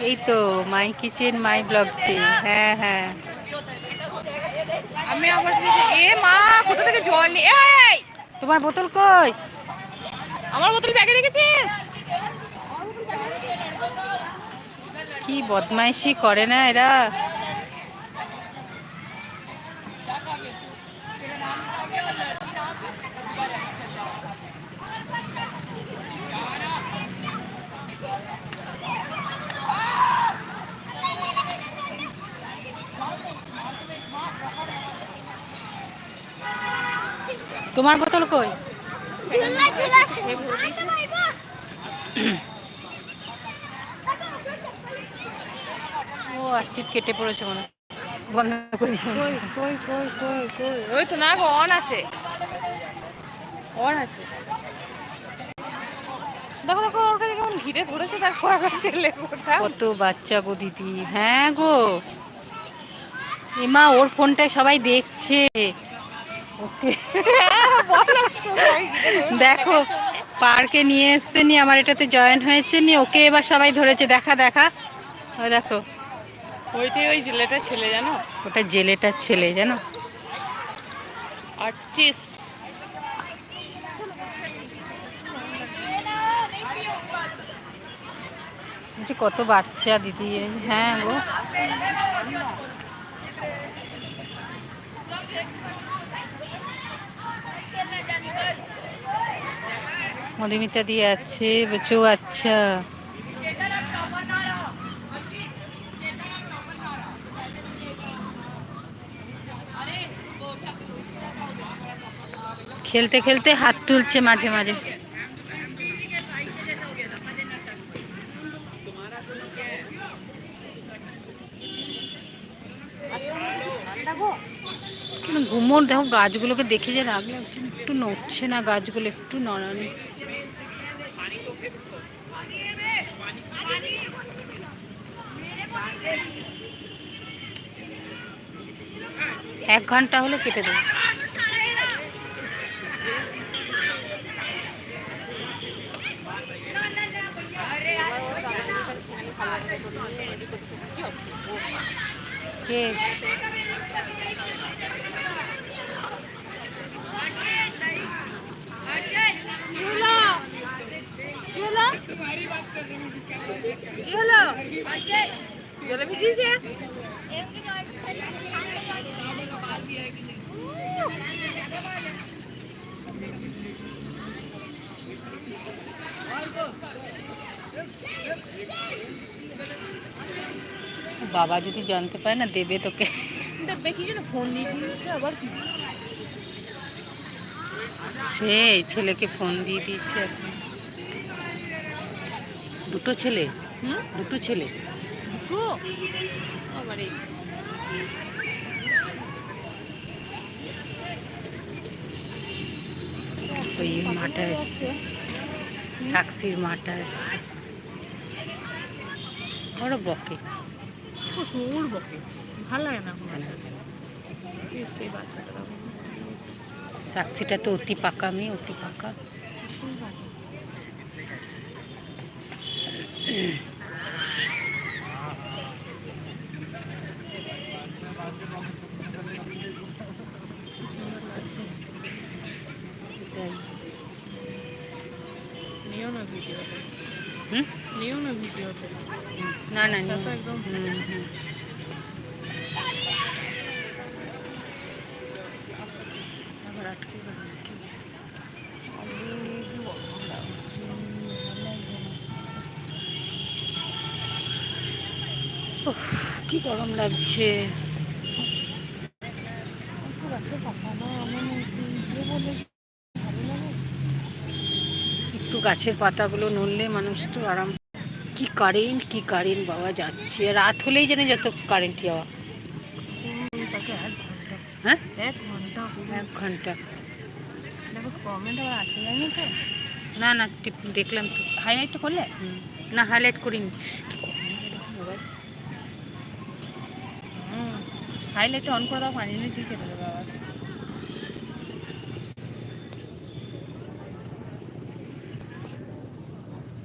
এই তো মাই kitchen my blog হ্যাঁ হ্যাঁ। আমি আমার এ মা কোথা থেকে জল এই! তোমার বোতল কই? আমার বোতল ব্যাগে রেখেছিস? কি বদমাইশি করে না এরা। তোমার বোতল কই? ও আচ্ছিত কেটে পড়েছে মনে ওই তো না অন আছে। অন আছে। দেখো ওর কাছে বাচ্চা গো দিদি। হ্যাঁ গো। এমা, ওর ফোনটায় সবাই দেখছে। দেখো পার্কে নিয়ে এসছে নি আমার এটাতে জয়েন হয়েছে নি ওকে এবার সবাই ধরেছে দেখা দেখা। ওই দেখো। ওইটাই ওই জেলেটা ছেলে জানো? ওটা জেলেটার ছেলে জানো? বলছি কত বাচ্চা দিদি এই, হ্যাঁ গো। মধুমিতা দিয়ে আছে বলছে ও আচ্ছা। খেলতে খেলতে হাত তুলছে মাঝে মাঝে। কিন্তু ঘুমোর দেখো গাছগুলোকে দেখে যে লাগছে। একটু নড়ছে না গাছগুলো, একটু নড়ানি। এক ঘণ্টা হলে কেটে দেবো। কে কি হলো জলে ভিজিয়েছে বাবা যদি জানতে পারে না দেবে তোকে। সে ছেলেকে ফোন দিয়ে দিয়েছে দুটো ছেলে? হুম? দুটো ছেলে? দুটো? ওই মাটা এসছে। সাক্ষীর এসছে। বড় বকে। প্রচুর বকে ভালো লাগে না সেই বাচ্চাটা সাক্ষীটা তো অতি পাকা মেয়ে অতি পাকা। নিও না ভিডিওতে? নিও না ভিডিওতে না না। একদম। কি গরম লাগছে। একটু গাছের পাতাগুলো নড়লে মানুষ তো আরাম কি কারেন্ট কি কারেন্ট বাবা যাচ্ছে। রাত হলেই জানে যত কারেন্ট যাওয়া হ্যাঁ? এক ঘণ্টা। না না, দেখলাম তো হাইলাইট করলে? না হাইলাইট করিনি। হাইলাইট অন করে দাও পানি নিয়ে দিয়ে কেটে দেবে আবার।